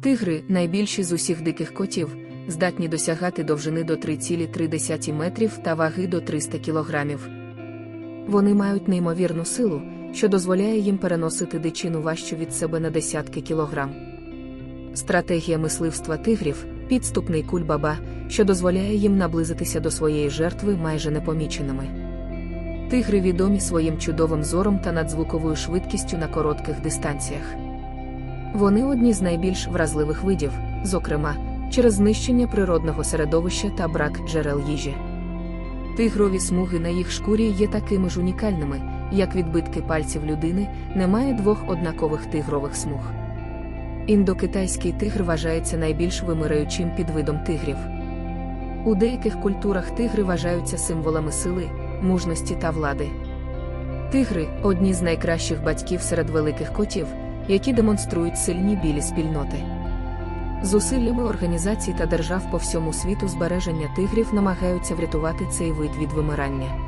Тигри, найбільші з усіх диких котів, здатні досягати довжини до 3,3 метрів та ваги до 300 кілограмів. Вони мають неймовірну силу, що дозволяє їм переносити дичину важчу від себе на десятки кілограм. Стратегія мисливства тигрів підступний кульбаба, що дозволяє їм наблизитися до своєї жертви майже непоміченими. Тигри відомі своїм чудовим зором та надзвуковою швидкістю на коротких дистанціях. Вони одні з найбільш вразливих видів, зокрема, через знищення природного середовища та брак джерел їжі. Тигрові смуги на їх шкурі є такими ж унікальними, як відбитки пальців людини, немає двох однакових тигрових смуг. Індокитайський тигр вважається найбільш вимираючим підвидом тигрів. У деяких культурах тигри вважаються символами сили, мужності та влади. Тигри одні з найкращих батьків серед великих котів, які демонструють сильні білі спільноти. Зусиллями організацій та держав по всьому світу збереження тигрів намагаються врятувати цей вид від вимирання.